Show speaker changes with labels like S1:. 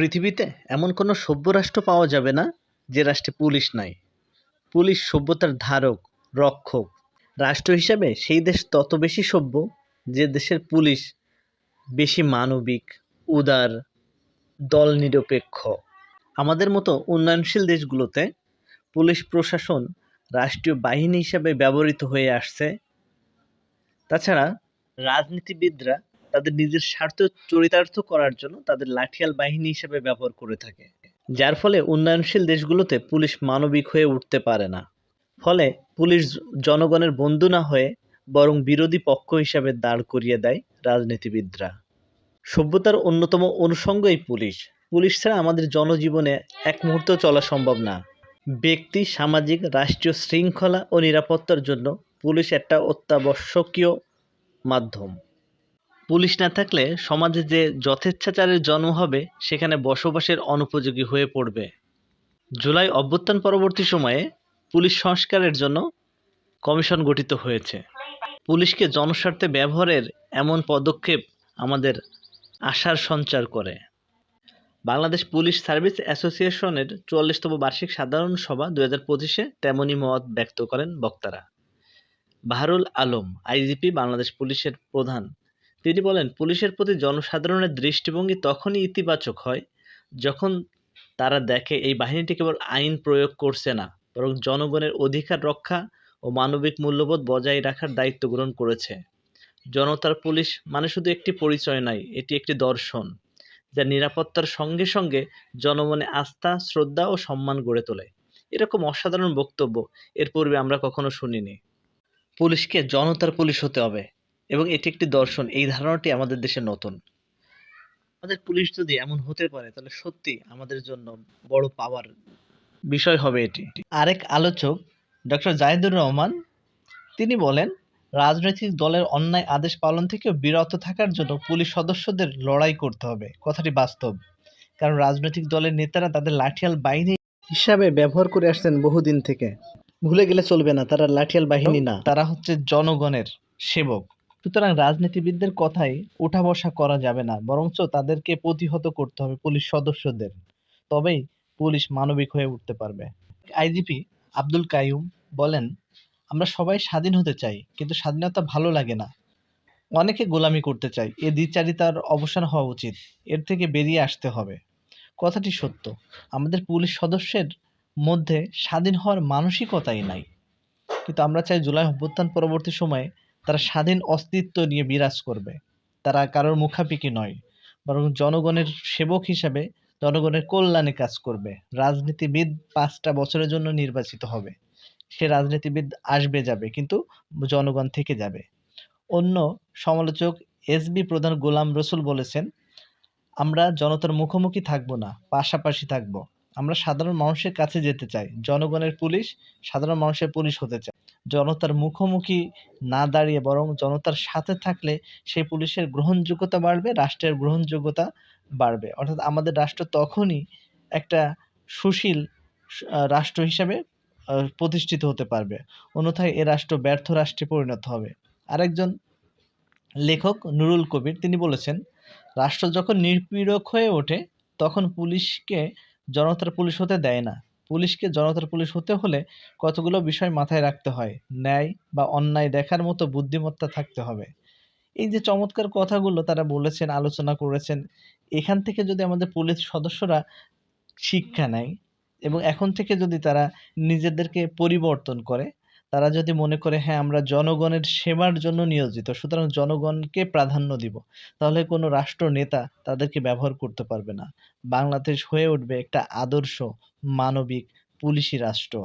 S1: পৃথিবীতে এমন কোনো সভ্য রাষ্ট্র পাওয়া যাবে না যে রাষ্ট্রে পুলিশ নাই। পুলিশ সভ্যতার ধারক, রক্ষক। রাষ্ট্র হিসাবে সেই দেশ তত বেশি সভ্য যে দেশের পুলিশ বেশি মানবিক, উদার দল নিরপেক্ষ আমাদের মতো উন্নয়নশীল দেশগুলোতে পুলিশ প্রশাসন রাষ্ট্রীয় বাহিনী হিসাবে ব্যবহৃত হয়ে আসছে। তাছাড়া রাজনীতিবিদরা তাদের নিজের স্বার্থ চরিতার্থ করার জন্য তাদের লাঠিয়াল বাহিনী হিসেবে ব্যবহার করে থাকে। যার ফলে উন্নয়নশীল দেশগুলোতে পুলিশ মানবিক হয়ে উঠতে পারে না। ফলে পুলিশ জনগণের বন্ধু না হয়ে বরং বিরোধী পক্ষ হিসাবে দাঁড় করিয়ে দেয় রাজনীতিবিদরা। সভ্যতার অন্যতম অনুষঙ্গই পুলিশ। পুলিশ ছাড়া আমাদের জনজীবনে এক মুহূর্ত চলা সম্ভব না। ব্যক্তি, সামাজিক, রাষ্ট্রীয় শৃঙ্খলা ও নিরাপত্তার জন্য পুলিশ একটা অত্যাবশ্যকীয় মাধ্যম। পুলিশ না থাকলে সমাজে যে যথেচ্ছাচারের জন্ম হবে, সেখানে বসবাসের অনুপযোগী হয়ে পড়বে। জুলাই অভ্যুত্থান পরবর্তী সময়ে পুলিশ সংস্কারের জন্য কমিশন গঠিত হয়েছে। পুলিশকে জনস্বার্থে ব্যবহারের এমন পদক্ষেপ আমাদের আশার সঞ্চার করে। বাংলাদেশ পুলিশ সার্ভিস অ্যাসোসিয়েশনের চুয়াল্লিশতম বার্ষিক সাধারণ সভা দু হাজার পঁচিশে তেমনই মত ব্যক্ত করেন বক্তারা। বাহারুল আলম, আইজিপি, বাংলাদেশ পুলিশের প্রধান। তিনি বলেন, পুলিশের প্রতি জনসাধারণের দৃষ্টিভঙ্গি তখনই ইতিবাচক হয় যখন তারা দেখে এই বাহিনীটি কেবল আইন প্রয়োগ করছে না, বরং জনগণের অধিকার রক্ষা ও মানবিক মূল্যবোধ বজায় রাখার দায়িত্ব গ্রহণ করেছে। জনতার পুলিশ মানে শুধু একটি পরিচয় নয়, এটি একটি দর্শন যা নিরাপত্তার সঙ্গে সঙ্গে জনমনে আস্থা, শ্রদ্ধা ও সম্মান গড়ে তোলে। এরকম অসাধারণ বক্তব্য এর পূর্বে আমরা কখনো শুনিনি। পুলিশকে জনতার পুলিশ হতে হবে। এবং এটি একটি দর্শন এই ধারণাটি আমাদের দেশে নতুন। আমাদের পুলিশ যদি এমন হতে পারে তাহলে সত্যি আমাদের জন্য বড় পাওয়ার বিষয় হবে এটি। আরেক আলোচক ডক্টর জাহিদুর রহমান তিনি বলেন রাজনৈতিক দলের অন্যায় আদেশ পালন থেকে বিরত থাকার জন্য পুলিশ সদস্যদের লড়াই করতে হবে। কথাটি বাস্তব কারণ রাজনৈতিক দলের নেতারা তাদের লাঠিয়াল বাহিনী হিসাবে ব্যবহার করে আসছেন বহুদিন থেকে। ভুলে গেলে চলবে না তারা লাঠিয়াল বাহিনী না। তারা হচ্ছে জনগণের সেবক। সুতরাং রাজনীতিবিদদের কথাই উঠা বসা করা যাবে না, বরঞ্চ তাদেরকে প্রতিহত করতে হবে পুলিশ সদস্যদের। তবেই পুলিশ মানবিক হয়ে উঠতে পারবে। আইজিপি আব্দুল কাইয়ুম বলেন, আমরা সবাই স্বাধীন হতে চাই, কিন্তু স্বাধীনতা ভালো লাগে না। অনেকে গোলামি করতে চাই এ দ্বিচারিতার অবসান হওয়া উচিত, এর থেকে বেরিয়ে আসতে হবে। কথাটি সত্য, আমাদের পুলিশ সদস্যের মধ্যে স্বাধীন হওয়ার মানসিকতাই নাই। কিন্তু আমরা চাই জুলাই অভ্যুত্থান পরবর্তী সময়ে তারা স্বাধীন অস্তিত্ব নিয়ে বিরাজ করবে। তারা কারোর মুখাপিকি নয়, বরং জনগণের সেবক হিসাবে জনগণের কল্যাণে কাজ করবে। রাজনীতিবিদ পাঁচটা বছরের জন্য নির্বাচিত হবে। সে রাজনীতিবিদ আসবে, যাবে, কিন্তু জনগণ থেকে যাবে। অন্য সমালোচক এসবি প্রধান গোলাম রসুল বলেছেন, আমরা জনতার মুখোমুখি থাকব না, পাশাপাশি থাকব। আমরা সাধারণ মানুষের কাছে যেতে চাই। জনগণের পুলিশ, সাধারণ মানুষের পুলিশ হতে চাই জনতার মুখোমুখি না দাঁড়িয়ে বরং জনতার সাথে থাকলে সেই পুলিশের গ্রহণযোগ্যতা বাড়বে, রাষ্ট্রের গ্রহণযোগ্যতা বাড়বে। অর্থাৎ আমাদের রাষ্ট্র তখনই একটা সুশীল রাষ্ট্র হিসাবে প্রতিষ্ঠিত হতে পারবে। অন্যথায় এ রাষ্ট্র ব্যর্থ রাষ্ট্রে পরিণত হবে। আরেকজন লেখক নুরুল কবির, তিনি বলেছেন, রাষ্ট্র যখন নির্পীড়ক হয়ে ওঠে, তখন পুলিশকে জনতার পুলিশ হতে দেয় না। পুলিশকে জনতার পুলিশ হতে হলে কতগুলো বিষয় মাথায় রাখতে হয়? ন্যায় বা অন্যায় দেখার মতো বুদ্ধিমত্তা থাকতে হবে। এই যে চমৎকার কথাগুলো তারা বলেছেন, আলোচনা করেছেন, এখান থেকে যদি আমাদের পুলিশ সদস্যরা শিক্ষা নেয় এবং এখন থেকে যদি তারা নিজেদেরকে পরিবর্তন করে তারা যদি মনে করে হ্যাঁ আমরা জনগণের সেবার জন্য নিয়োজিত, সুতরাং জনগণকে প্রাধান্য দিব, তাহলে কোনো রাষ্ট্র নেতা তাদেরকে ব্যবহার করতে পারবে না। বাংলাদেশ হয়ে উঠবে একটা আদর্শ মানবিক পুলিশি রাষ্ট্র।